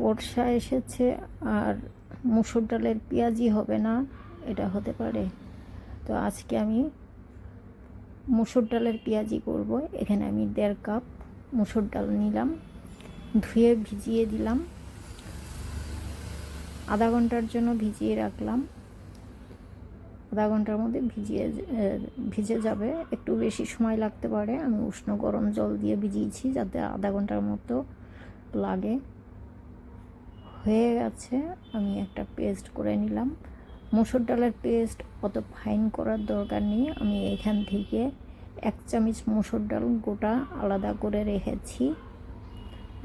বর্ষা এসেছে আর মুসুর ডালের পেঁয়াজি হবে না, এটা হতে পারে। তো আজকে আমি মুসুর ডালের পেঁয়াজি করব। এখানে আমি দেড় কাপ মুসুর ডাল নিলাম, ধুয়ে ভিজিয়ে দিলাম, আধা ঘণ্টার জন্য ভিজিয়ে রাখলাম। আধা ঘণ্টার মধ্যে ভিজিয়ে ভিজে যাবে। একটু বেশি সময় লাগতে পারে। আমি উষ্ণ গরম জল দিয়ে ভিজিয়েছি যাতে আধা ঘণ্টার মতো লাগে। হয়ে গেছে, আমি একটা পেস্ট করে নিলাম। মসুর ডালের পেস্ট অত ফাইন করার দরকার নেই, আমি এখান থেকে এক চামচ মসুর ডাল গোটা আলাদা করে রেখেছি।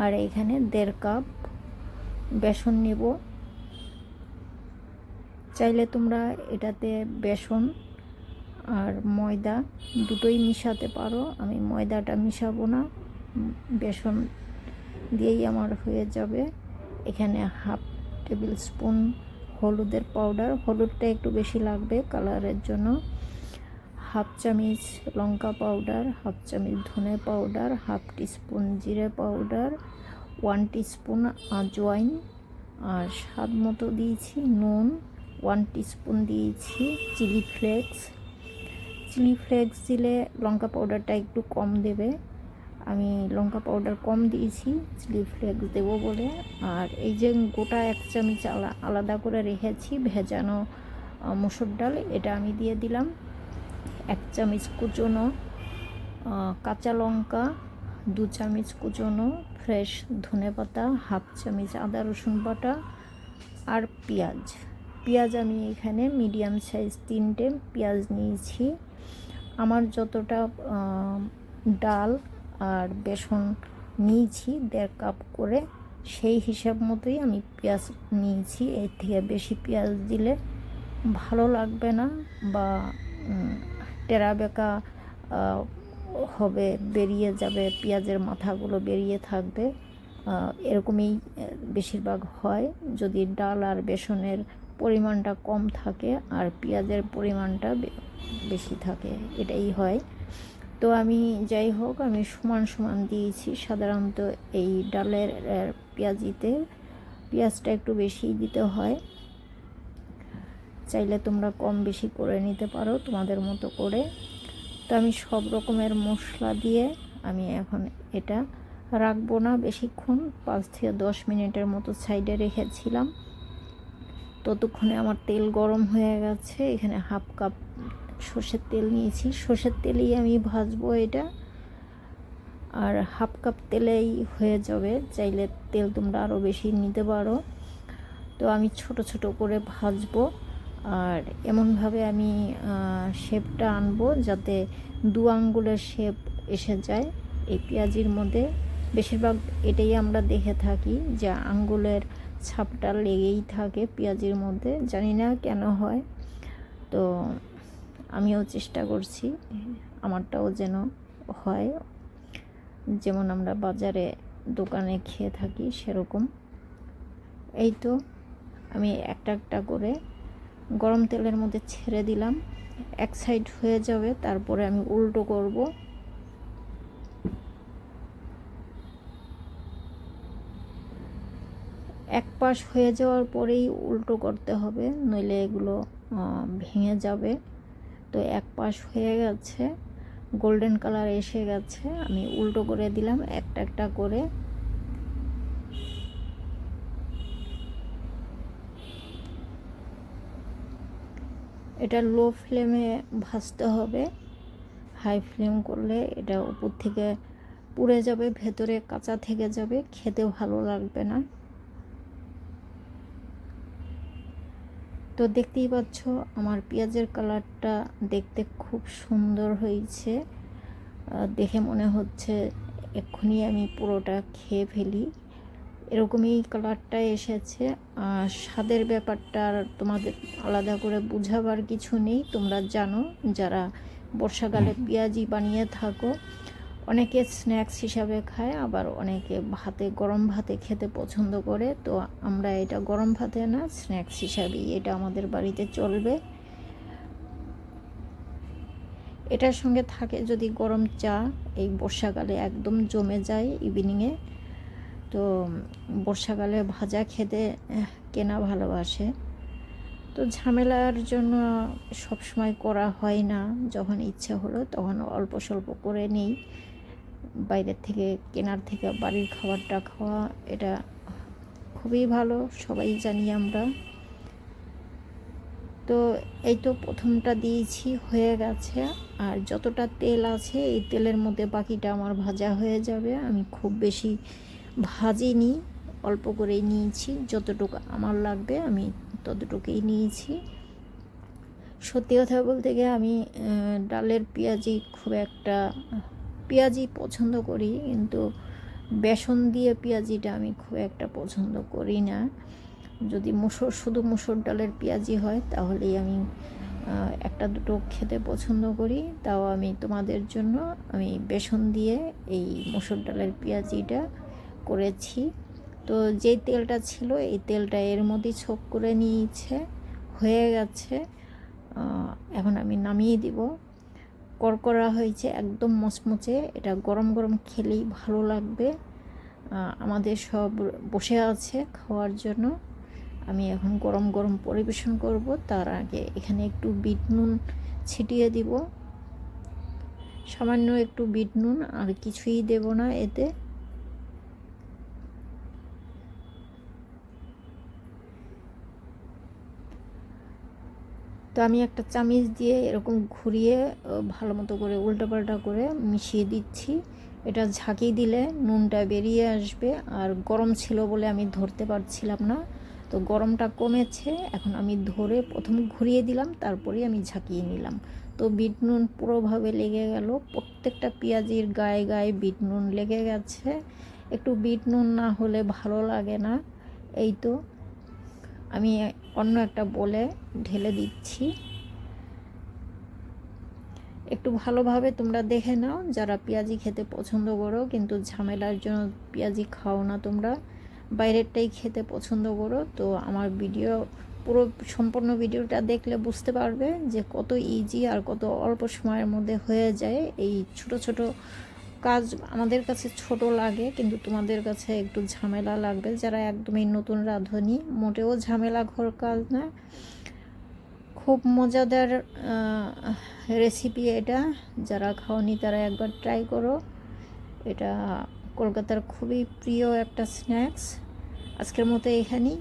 আর এখানে দেড় কাপ বেসন নেব। চাইলে তোমরা এটাতে বেসন আর ময়দা দুটোই মিশাতে পারো, আমি ময়দাটা মিশাবো না বেসন দিয়েই আমার হয়ে যাবে। এখানে হাফ টেবিল স্পুন হলুদের পাউডার। হলুদটা একটু বেশি লাগবে কালারের জন্য। হাফ চামচ লঙ্কা পাউডার, হাফ চামচ ধনে পাউডার, হাফ টিস্পুন জিরে পাউডার, ওয়ান টিস্পুন আজওয়াইন আর স্বাদ মতো দিয়েছি নুন। ওয়ান টিস্পুন দিয়েছি চিলি ফ্লেক্স। চিলি ফ্লেক্স দিলে লঙ্কা পাউডারটা একটু কম দেবে। আমি লঙ্কা পাউডার কম দিয়েছি চিলি ফ্লেক্স দেবো বলে। আর এই যে গোটা এক চামচ আলা- আলাদা করে রেখেছি, ভেজানো মসুর ডাল, এটা আমি দিয়ে দিলাম। এক চামচ কুচনো কাঁচা লঙ্কা, দু চামচ কুচনো ফ্রেশ ধনেপাতা হাফ চামচ আদা রসুন বাটা আর পেঁয়াজ। পেঁয়াজ আমি এখানে মিডিয়াম সাইজ তিনটে পেঁয়াজ নিয়েছি। আমার যতটা ডাল আর বেসন নিয়েছি, দেড় কাপ করে। সেই হিসাব মতোই আমি পেঁয়াজ নিয়েছি। এর থেকে বেশি পেঁয়াজ দিলে ভালো লাগবে না বা টেরা বেঁকা হবে, বেরিয়ে যাবে, পেঁয়াজের মাথাগুলো বেরিয়ে থাকবে। এরকমই বেশিরভাগ হয়। যদি ডাল আর বেসনের পরিমাণটা কম থাকে আর পেঁয়াজের পরিমাণটা বেশি থাকে, এটাই হয়। তো আমি যাই হোক, আমি সমান সমান দিয়েছি। সাধারণত এই ডালের পেঁয়াজিতে পেঁয়াজটা একটু বেশি দিতে হয়। চাইলে তোমরা কম বেশি করে নিতে পারো, তোমাদের মতো করে। তো আমি সব রকমের মশলা দিয়ে আমি এখন এটা রাখব না। বেশিক্ষণ পাঁচ থেকে দশ মিনিটের মতো সাইডে রেখেছিলাম। ততক্ষণে আমার তেল গরম হয়ে গেছে। এখানে হাফ কাপ সর্ষের তেল নিয়েছি। সর্ষের তেলেই আমি ভাজবো এটা। আর হাফ কাপ তেলেই হয়ে যাবে। চাইলে তেল তোমরা আরও বেশি নিতে পারো। তো আমি ছোট ছোট করে ভাজবো। আর এমনভাবে আমি শেপটা আনব যাতে দু আঙ্গুলের শেপ এসে যায় এই পেঁয়াজির মধ্যে। বেশিরভাগ এটাই আমরা দেখে থাকি যে আঙ্গুলের ছাপটা লেগেই থাকে পেঁয়াজির মধ্যে। জানি না কেন হয়। তো আমিও চেষ্টা করছি, আমারটাও যেন হয়। যেমন আমরা বাজারে দোকানে খেয়ে থাকি সেরকম। এই তো, আমি একটা একটা করে গরম তেলের মধ্যে ছেড়ে দিলাম। এক সাইড হয়ে যাবে, তারপরে আমি উল্টো করব। এক পাশ হয়ে যাওয়ার পরেই উল্টো করতে হবে, নইলে এগুলো ভেঙে যাবে। তো এক পাশ হয়ে গেছে গোল্ডেন কালার এসে গেছে, আমি উল্টো করে দিলাম, একটা একটা করে। এটা লো ফ্লেমে ভাজতে হবে হাই ফ্লেম করলে এটা উপর থেকে পুড়ে যাবে, ভেতরে কাঁচা থেকে যাবে, খেতে ভালো লাগবে না। তো দেখতেই পাচ্ছ আমার পেঁয়াজের কালারটা দেখতে খুব সুন্দর হয়েছে। দেখে মনে হচ্ছে এক্ষুনি আমি পুরোটা খেয়ে ফেলি। এরকমই কালারটা এসেছে। আর স্বাদের ব্যাপারটা আর তোমাদের আলাদা করে বুঝাবার কিছু নেই। তোমরা জানো যারা বর্ষাকালে পেঁয়াজি বানিয়ে থাকো অনেকে স্ন্যাক্স হিসাবে খায়, আবার অনেকে ভাতে, গরম ভাতে খেতে পছন্দ করে। তো আমরা এটা গরম ভাতে না স্ন্যাক্স হিসাবেই এটা আমাদের বাড়িতে চলবে। এটার সঙ্গে থাকে যদি গরম চা, এই বর্ষাকালে একদম জমে যায় ইভিনিংয়ে তো বর্ষাকালে ভাজা খেতে কেনা ভালোবাসে। তো ঝামেলার জন্য সবসময় করা হয় না, যখন ইচ্ছে হলো তখন অল্প স্বল্প করে নিই। বাইরের থেকে, কেনার থেকে, বাড়ির খাবারটা খাওয়া, এটা খুবই ভালো, সবাই জানি আমরা। তো এই তো প্রথমটা দিয়েছি, হয়ে গেছে। আর যতটা তেল আছে, এই তেলের মধ্যে বাকিটা আমার ভাজা হয়ে যাবে। আমি খুব বেশি ভাজিনি, অল্প করেই নিয়েছি। যতটুকু আমার লাগবে, আমি ততটুকুই নিয়েছি। সত্যি কথা বলতে গিয়ে আমি ডালের পেঁয়াজি খুব একটা পেঁয়াজি পছন্দ করি, কিন্তু বেসন দিয়ে পেঁয়াজিটা আমি খুব একটা পছন্দ করি না। যদি মুসুর, শুধু মুসুর ডালের পেঁয়াজি হয়, তাহলেই আমি একটা দুটো খেতে পছন্দ করি। তাও আমি তোমাদের জন্য আমি বেসন দিয়ে এই মুসুর ডালের পেঁয়াজিটা করেছি। তো যেই তেলটা ছিল, এই তেলটা এর মধ্যেই ছোপ করে নিয়েছে, হয়ে গেছে। এখন আমি নামিয়ে দিব। করকরা হয়েছে, একদম মচমচে। এটা গরম গরম খেলেই ভালো লাগবে। আমাদের সব বসে আছে খাওয়ার জন্য। আমি এখন গরম গরম পরিবেশন করব। তার আগে এখানে একটু বিট নুন ছিটিয়ে দিব। সামান্য একটু বিট নুন, আর কিছুই দেব না এতে। তো আমি একটা চামিচ দিয়ে এরকম ঘুরিয়ে ভালো মতো করে উল্টাপাল্টা করে মিশিয়ে দিচ্ছি। এটা ঝাঁকি দিলে নুনটা বেরিয়ে আসবে। আর গরম ছিল বলে আমি ধরতে পারছিলাম না। তো গরমটা কমেছে, এখন আমি ধরে প্রথম ঘুরিয়ে দিলাম, তারপরে আমি ঝাঁকিয়ে নিলাম। তো বিট নুন পুরোভাবে লেগে গেল। প্রত্যেকটা পেঁয়াজির গায়ে গায়ে বিট নুন লেগে গেছে। একটু বিট নুন না হলে ভালো লাগে না। এই তো। আমি অন্য একটা বলে ঢেলে দিচ্ছি। একটু ভালোভাবে তোমরা দেখে নাও, যারা পেঁয়াজি খেতে পছন্দ করো, কিন্তু ঝামেলার জন্য পেঁয়াজি খাও না তোমরা। বাইরেরটাই খেতে পছন্দ করো, তো আমার ভিডিও, পুরো সম্পূর্ণ ভিডিওটা দেখলে বুঝতে পারবে যে কত ইজি আর কত অল্প সময়ের মধ্যে হয়ে যায় এই ছোট ছোট কাজ আমাদের কাছে ছোট লাগে, কিন্তু তোমাদের কাছে একটু ঝামেলা লাগবে। যারা একদমই নতুন রাঁধুনি, মোটেও ঝামেলা ঘর কাজ না খুব মজাদার রেসিপি এটা। যারা খাওনি তারা একবার ট্রাই করো। এটা কলকাতার খুবই প্রিয় একটা স্ন্যাক্স আজকের মতো এখানেই।